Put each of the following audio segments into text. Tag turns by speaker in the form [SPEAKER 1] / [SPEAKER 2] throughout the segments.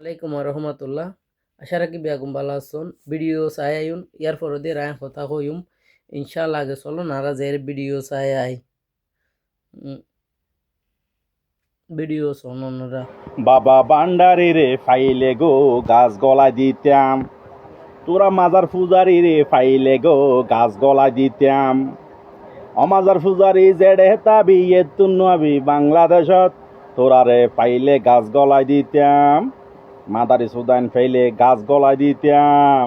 [SPEAKER 1] আলাইকুম রহমতুল্লাহ আশা রাখি বেগুম ভালো আছেন। ভিডিও চাই আইন, ইয়ার পরে দিয়ে রায় কথা কইম। ইনশাল্লাহ আগে চলো নারাজের ভিডিও চাই আই। ভিডিও শোন ওনারা
[SPEAKER 2] বাবা বান্ডারি রে ফাইলে গো, গাছ গলা দিতাম। তোরা মাজার পূজারি রে ফাইলে গো, গাছ গলা দিতাম। অমাজার পূজারি জেডে তাবি এতুন্নবি বাংলাদেশত। তোরা রে ফাইলে গাছ গলাই দিতাম। মাদারি সুদান ফাইলে গাছ গলাই দিতাম।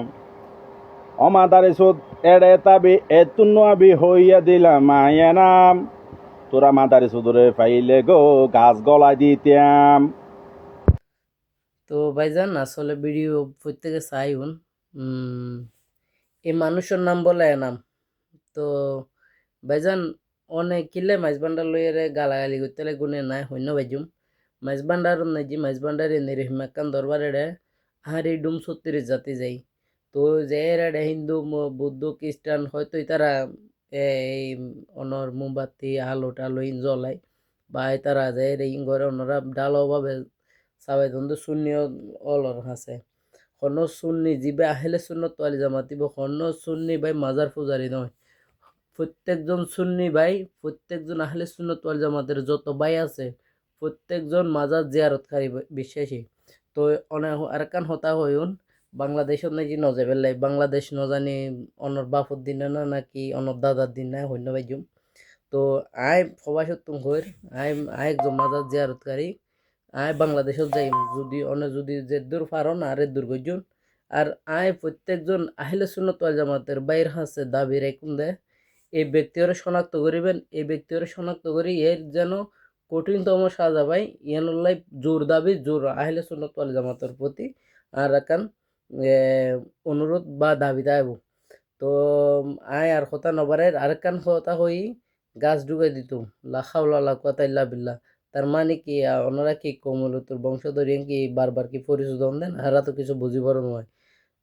[SPEAKER 2] অমাদারি সুদ এড়ে তাবি এতুন্নবি হইয়া দিলাম মায়ের নাম। তোরা মাদারি সুদরে ফাইলে গো গাছ গলাই দিতাম।
[SPEAKER 1] তো ভাইজান আসলে ভিডিও প্রত্যেকে চাইউন। উম, এই মানুষের নাম বলে নাম। তো ভাইজান অনেক কিলে মাছ ভান্ডার লইয়ারে গালাগালি করতে গুনে নাই হইন্য ভাইজুম। মাছ ভান্ডার নাই যে মাছ ভান্ডার এনে রে হিমাকান দরবার এড়ে হারি ডুম সত্তরিশ জাতি যাই তো যে হিন্দু বৌদ্ধ খ্রিস্টান হয়তো তারা এই অনর মোমবাতি আলো টালো ইন জ্বলাই বা তারা যে এই ঘরে অন্যরা ডালভাবে সাবাই ধন্দু শূন্য অলর আছে হন সুন্নি জিবে আহিলে শূন্য তোয়ালি জামাতিব হন সুন্নি ভাই মাজার পূজারি নয় প্রত্যেকজন সুন্নি ভাই প্রত্যেকজন আহলে শূন্য তোয়ালি জামাতের যত ভাই আছে প্রত্যেকজন মাজার জিয়ারতকারী বিশ্বাসী। তো অনেক আরেকান হতা হইউন, বাংলাদেশত নাকি নজাবেল লাই। বাংলাদেশ নজানি অনর বাপর দিনে না, নাকি অনর দাদার দিন না হইন্য বাইজুম। তো আই প্রবাসত তুম হইর আই আই একজন মাজার জিয়ারতকারী। আয় বাংলাদেশত যাই যদি অনে যদি যে দূর পারন আরে দূর গজন আর আয় প্রত্যেকজন আহিলে সুন্নত জামাতের বাইর হাসে দাবি রেকুম দে, এই ব্যক্তিরে শনাক্ত করিবেন, এই ব্যক্তিরে শনাক্ত করি এর যেন কঠিনতম সাজা পাই ইয়ানুল্লাই জোর দাবি, জোর আহিলে সুন্নত ওয়াল জামাতের প্রতি। আর একান অনুরোধ বা দাবি দাইব তো আয় আর কথা নবারের আরেকান কথা হই, গাছ ডুবাই লাখাউলা লাকুয়াতা ইল্লা বিল্লাহ। তার মানে কি, ওনারা কি কোমল তোর বংশধরী কি বারবার কি পরিশোধন দেন? হারা তো কিছু বুঝিবার নয়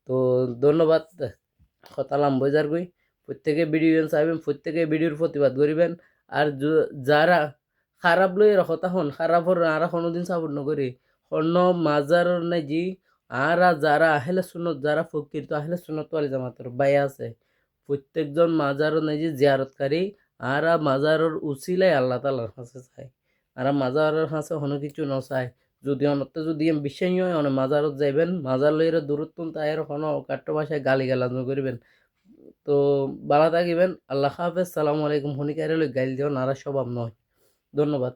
[SPEAKER 1] তো, ধন্যবাদ হতালাম বজার গই প্রত্যেকে ভিডিও চাইবেন প্রত্যেকে ভিডিওর প্রতিবাদ করিবেন। আর যারা খারাপ লই হতা হন খারাপ হর আর কোনোদিন সাপোর্ট নকরি অন্য মাজার নাই জি আর যারা আহলে শুনত যারা ফকির তো আহলে শুনত আলী জামাতের বাই আছে। প্রত্যেকজন মাজার নাই যে জিয়ারতকারী আর মাজারের উচিলাই আল্লাহ তালার কাছে চায়। আর মাজারের কাছে কোনো কিছু নচায়। যদি অনত যদি বিশ্বাস হয় অনেক মাজারত যাইবেন মাজার লইরে দূরত্ব তাইর কোনো কাট্ট ভাষায় গালি গালাজ করিবেন তো বালা থাকিবেন, আল্লাহ হাফেজ, সালামু আলাইকুম হনিকারে গাইল দিও নারা স্বভাব নয় ধন্যবাদ।